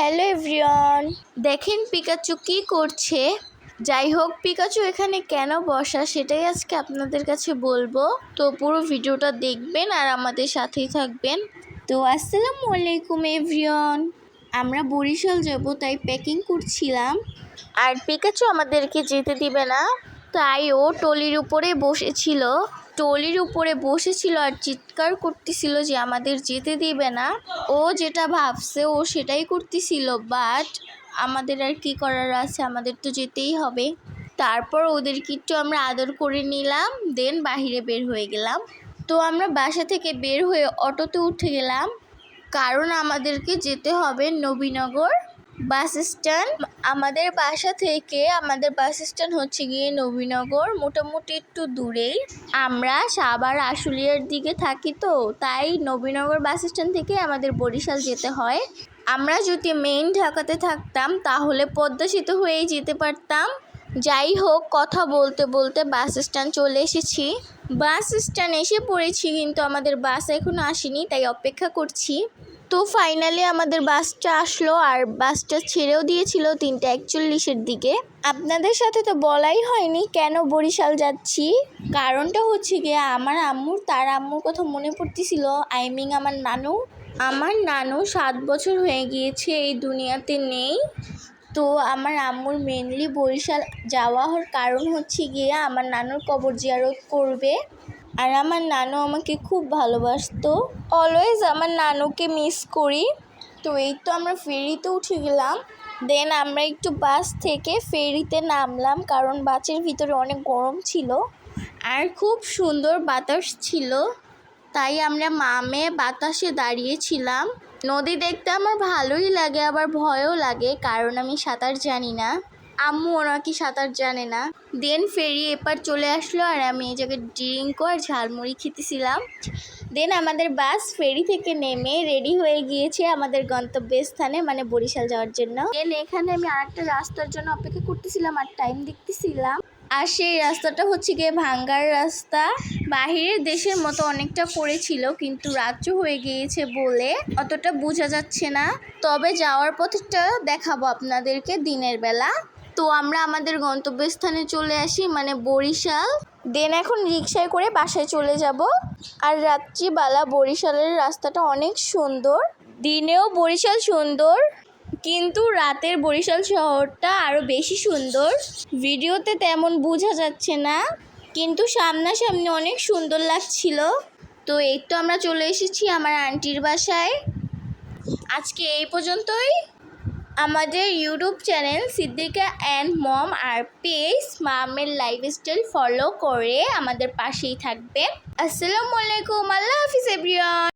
Hello everyone. দেখেন Pikachu কি করছে। যাই হোক পিকাচু এখানে কেন বসা সেটাই আজকে আপনাদের কাছে বলব। তো পুরো ভিডিওটা দেখবেন আর আমাদের সাথেই থাকবেন। তো আসসালামু আলাইকুম এভরিওয়ান। আমরা বরিশাল যাব তাই প্যাকিং করছিলাম। আর পিকাচু আমাদেরকে যেতে দিবে না। তাই ও টলির উপরে বসেছিল। টলির উপরে বসেছিল আর চিৎকার করতেছিল যে আমাদের যেতে দিবে না। ও যেটা ভাবছে, ও সেটাই করতেছিল বাট আমাদের আর কি করার আছে? আমাদের তো যেতেই হবে। তারপর ওদেরকে একটু আমরা আদর করে নিলাম দেন বাহিরে বের হয়ে গেলাম। তো আমরা বাসা থেকে বের হয়ে অটোতে উঠে গেলাম। কারণ আমাদেরকে যেতে হবে নবীনগর। Bus stand. আমাদের বাসা থেকে আমাদের বাস স্ট্যান্ড হচ্ছে গিয়ে নবীনগর, মোটামুটি একটু দূরেই। আমরা সাবার আশুলিয়ার দিকে থাকি তো, তাই নবীনগর বাস স্ট্যান্ড থেকে আমাদের বরিশাল যেতে হয়। আমরা যদি মেইন ঢাকাতে থাকতাম, তাহলে পদ্মা সেতু হয়েই যেতে পারতাম। যাই হোক, কথা বলতে বলতে বাস স্ট্যান্ড চলে এসেছি। বাস স্ট্যান্ড এসে পড়েছি, কিন্তু আমাদের বাস এখনও আসেনি, তাই অপেক্ষা করছি। তো ফাইনালি আমাদের বাসটা আসলো আর বাসটা ছেড়েও দিয়েছিল তিনটে একচল্লিশের দিকে। আপনাদের সাথে তো বলাই হয়নি কেন বরিশাল যাচ্ছি? কারণটা হচ্ছে গিয়ে আমার আম্মুর, তার আম্মুর কথা মনে পড়তেছিল। আই মিন আমার নানু। আমার নানু সাত বছর হয়ে গিয়েছে এই দুনিয়াতে নেই। তো আমার আম্মুর মেনলি বরিশাল যাওয়া হওয়ার কারণ হচ্ছে গিয়ে আমার নানুর কবর জিয়ারত করবে। আর আমার নানু আমাকে খুব ভালোবাসতো। অলওয়েজ আমার নানুকে মিস করি। তো এই তো আমরা ফেরিতে উঠে গেলাম। দেন আমরা একটু বাস থেকে ফেরিতে নামলাম কারণ বাসের ভিতরে অনেক গরম ছিল। আর খুব সুন্দর বাতাস ছিল। তাই আমরা মামে বাতাসে দাঁড়িয়েছিলাম নদী দেখতে আমার ভালোই লাগে, আবার ভয়ও লাগে, কারণ আমি সাঁতার জানি না। আম্মু নাকি সাঁতার জানে না? দেন ফেরি এপার চলে আসলো আর আমি এই জায়গায় ড্রিঙ্কও আর ঝালমুড়ি খেতেছিলাম। দেন আমাদের বাস ফেরি থেকে নেমে রেডি হয়ে গিয়েছে আমাদের গন্তব্যস্থানে মানে বরিশাল যাওয়ার জন্য। দেন এখানে আমি আরেকটা রাস্তার জন্য অপেক্ষা করতেছিলাম আর টাইম দেখতেছিলাম। আর সেই রাস্তাটা হচ্ছে গিয়ে ভাঙ্গার রাস্তা। বাহিরের দেশের মতো অনেকটা পড়েছিল কিন্তু রাজ্য হয়ে গিয়েছে বলে অতটা বোঝা যাচ্ছে না। তবে যাওয়ার পথটা দেখাবো আপনাদেরকে দিনের বেলা। তো আমরা আমাদের গন্তব্যস্থানে চলে আসি মানে বরিশাল। দেন এখন রিক্সায় করে বাসায় চলে যাব। আর রাত্রিবেলা বরিশালের রাস্তাটা অনেক সুন্দর। দিনেও বরিশাল সুন্দর, কিন্তু রাতের বরিশাল শহরটা আরও বেশি সুন্দর। ভিডিওতে তেমন বোঝা যাচ্ছে না, কিন্তু সামনাসামনি অনেক সুন্দর লাগছিল। তো এই তো আমরা চলে এসেছি আমার আন্টির বাসায়। আজকে এই পর্যন্তই। আমাদের YouTube channel Siddika and mom R page মামের লাইফস্টাইল ফলো করে আমাদের পাশেই থাকবে আসসালামু আলাইকুম, আল্লাহ হাফিজ এভরিওয়ান